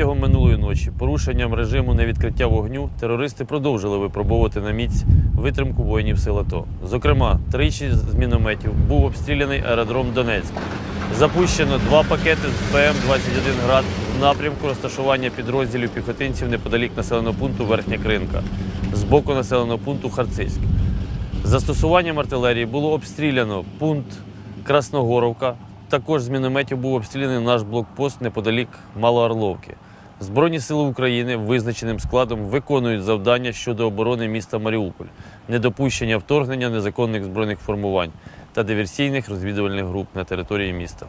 Протягом минулої ночі порушенням режиму невідкриття вогню терористи продовжили випробовувати на міць витримку воїнів сил АТО. Зокрема, тричі з мінометів був обстріляний аеродром Донецьк. Запущено два пакети з БМ-21 град в напрямку розташування підрозділів піхотинців неподалік населеного пункту Верхня Кринка з боку населеного пункту Харциськ. Застосуванням артилерії було обстріляно пункт Красногоровка. Також з мінометів був обстріляний наш блокпост неподалік Малоорловки. Збройні сили України визначеним складом виконують завдання щодо оборони міста Маріуполь, недопущення вторгнення незаконних збройних формувань та диверсійних розвідувальних груп на території міста.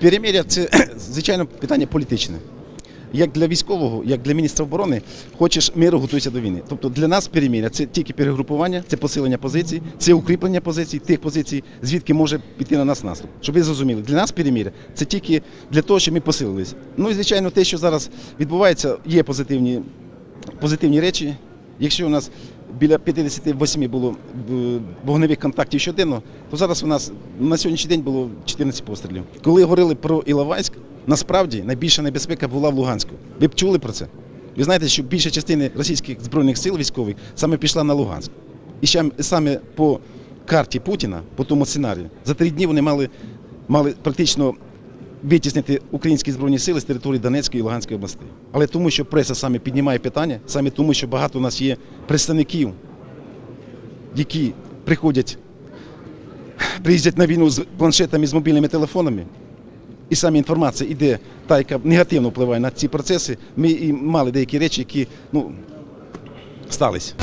Перемір'я це звичайно питання політичне. Як для військового, як для міністра оборони, хочеш миру, готуйся до війни. Тобто для нас перемир'я це тільки перегрупування, це посилення позицій, це укріплення позицій, тих позицій, звідки може піти на нас наступ. Щоб ви зрозуміли, для нас перемир'я це тільки для того, щоб ми посилилися. Ну і звичайно, те, що зараз відбувається, є позитивні, позитивні речі. Якщо у нас біля 58 було е, вогневих контактів щоденно, то зараз у нас на сьогоднішній день було 14 пострілів. Коли говорили про Іловайськ, насправді найбільша небезпека була в Луганську. Ви б чули про це? Ви знаєте, що більша частина російських збройних сил військових саме пішла на Луганськ. І ще саме по карті Путіна, по тому сценарію, за три дні вони мали, мали практично витіснити українські збройні сили з території Донецької і Луганської областей. Але тому, що преса саме піднімає питання, саме тому, що багато у нас є представників, які приходять, приїздять на війну з планшетами, з мобільними телефонами, і саме інформація йде та, яка негативно впливає на ці процеси. Ми і мали деякі речі, які ну, сталися.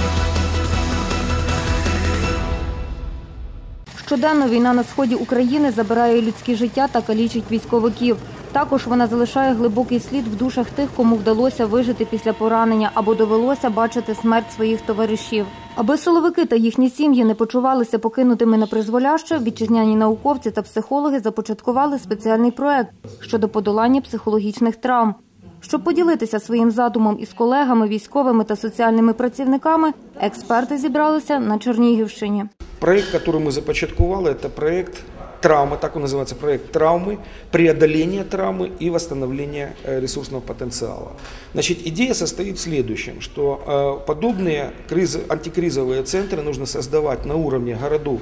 Щоденно війна на сході України забирає людські життя та калічить військовиків. Також вона залишає глибокий слід в душах тих, кому вдалося вижити після поранення або довелося бачити смерть своїх товаришів. Аби силовики та їхні сім'ї не почувалися покинутими на призволяще, вітчизняні науковці та психологи започаткували спеціальний проект щодо подолання психологічних травм. Щоб поділитися своїм задумом із колегами, військовими та соціальними працівниками, експерти зібралися на Чернігівщині. Проект, который мы започатковали, это проект травмы, так он называется, проект травмы, преодоления травмы и восстановления э, ресурсного потенциала. Значит, идея состоит в следующем, что э, подобные кризы, антикризовые центры нужно создавать на уровне городов,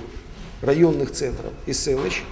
районных центров и селищ,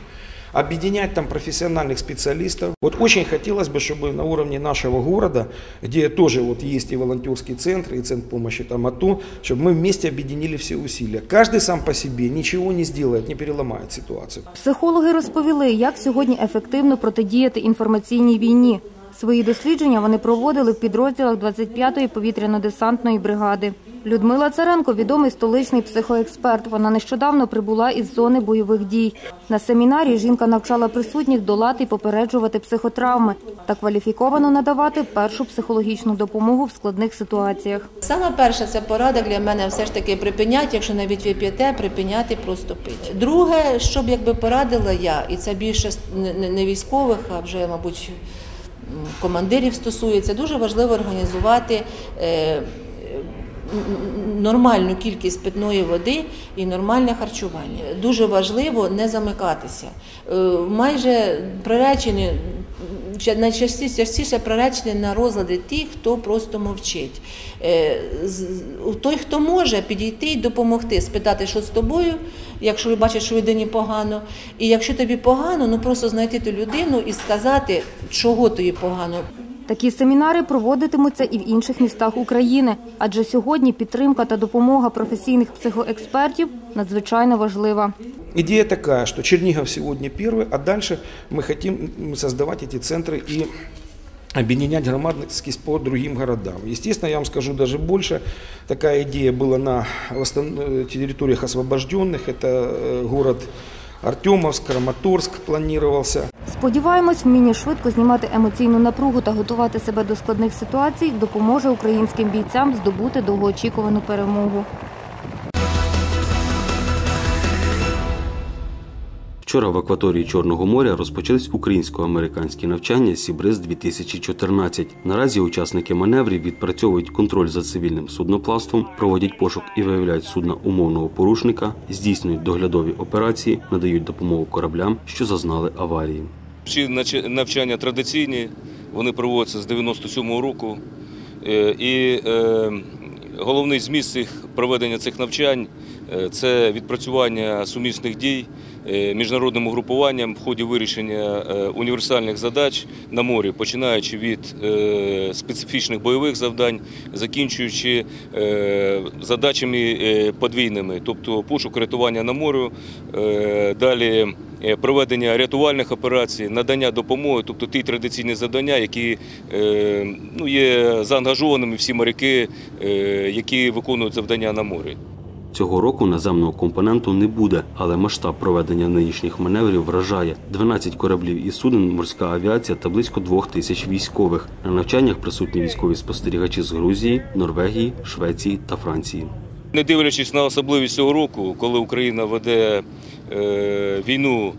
объединять там профессиональных специалистов. Вот очень хотелось бы, чтобы на уровне нашего города, где тоже вот есть и волонтерские центры, и центр помощи там АТО, чтобы мы вместе объединили все усилия. Каждый сам по себе ничего не сделает, не переломает ситуацию. Психологи розповіли, як сьогодні ефективно протидіяти інформаційній війні. Свої дослідження вони проводили в підрозділах 25-ї повітряно-десантної бригади. Людмила Царенко відомий столичний психоексперт. Вона нещодавно прибула із зони бойових дій. На семінарі жінка навчала присутніх долати і попереджувати психотравми та кваліфіковано надавати першу психологічну допомогу в складних ситуаціях. Саме перше це порада для мене все ж таки припиняти, якщо навіть ви п'єте, припиняти просто пити. Друге, що б якби порадила я, і це більше не- військових, а вже, мабуть, командирів стосується, дуже важливо організувати. е, Нормальну кількість питної води і нормальне харчування. Дуже важливо не замикатися. Е, Майже приречені, найчастіше частіше приречені на розлади ті, хто просто мовчить. Е, Той, хто може підійти і допомогти, спитати, що з тобою, якщо ви бачите, що людині погано. І якщо тобі погано, ну просто знайти ту людину і сказати, чого тобі погано. Такі семінари проводитимуться і в інших містах України, адже сьогодні підтримка та допомога професійних психоекспертів надзвичайно важлива. Идея такая, что Чернигов сегодня первый, а дальше мы хотим м, создавать эти центры и объединять громадскость по другим городам. Естественно, я вам скажу даже больше. Такая идея была на восстан- э, территориях освобожденных. Это э, город Артемовск, Краматорск планировался. Сподіваємось, вміння швидко знімати емоційну напругу та готувати себе до складних ситуацій допоможе українським бійцям здобути довгоочікувану перемогу. Вчора в акваторії Чорного моря розпочались українсько-американські навчання Сібриз 2014 Наразі учасники маневрів відпрацьовують контроль за цивільним судноплавством, проводять пошук і виявляють судна умовного порушника, здійснюють доглядові операції, надають допомогу кораблям, що зазнали аварії. Нач- навчання традиційні, вони проводяться з 97-го року. Е, І е, головний зміст цих проведення цих навчань е, це відпрацювання сумісних дій е, міжнародним угрупуванням в ході вирішення е, універсальних задач на морі, починаючи від специфічних бойових завдань, закінчуючи задачами подвійними, тобто пошук рятування на морю, далі проведення рятувальних операцій, надання допомоги, тобто ті традиційні завдання, які е, ну, є заангажованими всі моряки, е, які виконують завдання на морі. Цього року наземного компоненту не буде, але масштаб проведення нинішніх маневрів вражає 12 кораблів і суден, морська авіація та близько двох тисяч військових. На навчаннях присутні військові спостерігачі з Грузії, Норвегії, Швеції та Франції. Не дивлячись на особливість цього року, коли Україна веде е, війну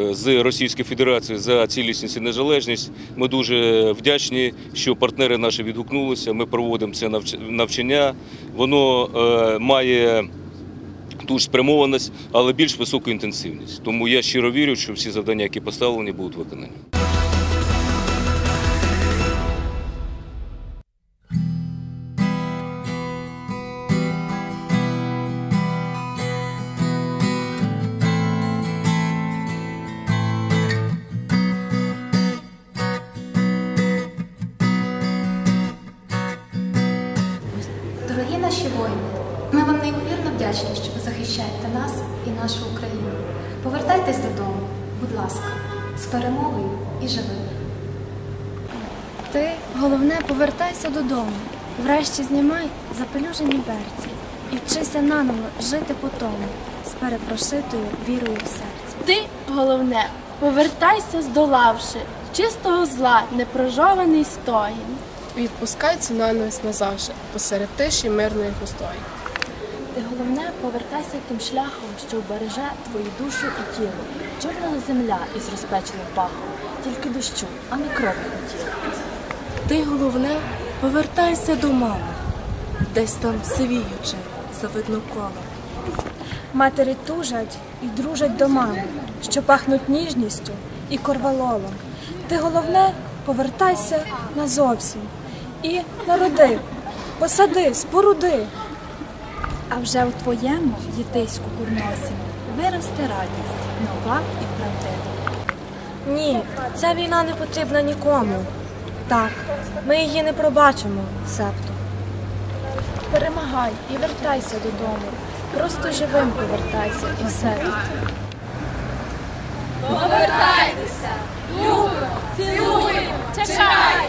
е, з Російською Федерацією за цілісність і незалежність, ми дуже вдячні, що партнери наші відгукнулися. Ми проводимо це навч- навчання. Воно е, має ту ж спрямованість, але більш високу інтенсивність. Тому я щиро вірю, що всі завдання, які поставлені, будуть виконані. Наші воїни, ми вам неймовірно вдячні, що ви захищаєте нас і нашу Україну. Повертайтесь додому, будь ласка, з перемогою і живими. Ти, головне, повертайся додому. Врешті знімай запелюжені берці і вчися наново жити по тому з перепрошитою вірою в серці. Ти, головне, повертайся, здолавши чистого зла, непрожований стогін. Відпускай цю ненависть назавжди посеред тиші мирної густої. Ти головне, повертайся тим шляхом, що вбереже твою душу і тіло. Чорна земля із розпеченим пахом, тільки дощу, а не крові хотіла. Ти головне, повертайся до мами, десь там сивіючи, завидно коло. Матері тужать і дружать до мами, що пахнуть ніжністю і корвалолом. Ти головне, повертайся назовсім і народи, посади, споруди. А вже у твоєму дітейську курносі виросте радість, нова і правдива. Ні, ця війна не потрібна нікому. Так, ми її не пробачимо, септо. Перемагай і вертайся додому. Просто живим повертайся і все тут. Повертайтеся! Любимо! Цілуємо! Чекай!